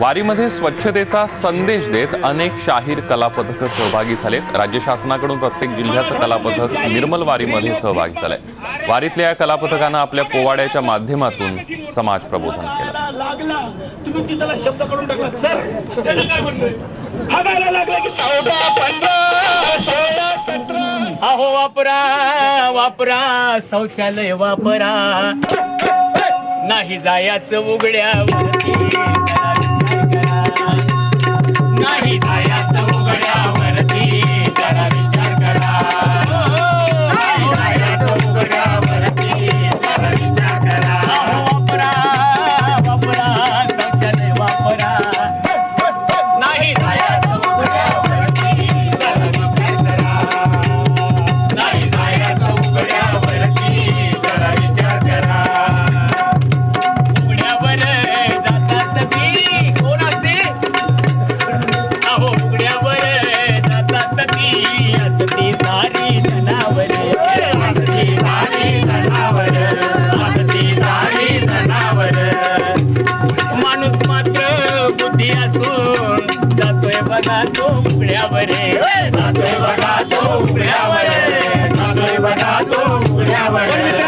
वारीमध्ये स्वच्छतेचा संदेश देत अनेक शाहीर कला पथकं सहभागी झालेत. राज्य शासनाकडून प्रत्येक जिल्ह्याचं कला पथक निर्मल वारीमध्ये सहभागी झालंय. वारीतल्या या कला पथकानं आपल्या पोवाड्याच्या माध्यमातून समाज प्रबोधन केलं. लागला. तुम्ही तिथला शब्द करून टाकला. सर त्याचं काय म्हणणं हागायला लागला की चौदा पंधरा सोळा सतरा. अहो वापरा वापरा शौचालय वापरा. नाही जायाचं उघड्यावरती. सारी जनावर हसती सारी जनावर हसती सारी जनावर. माणूस मात्र बुद्धी असून जातोय बघा तो उघड्यावर जातोय बघा तो उघड्यावर बघा तो उघड्यावर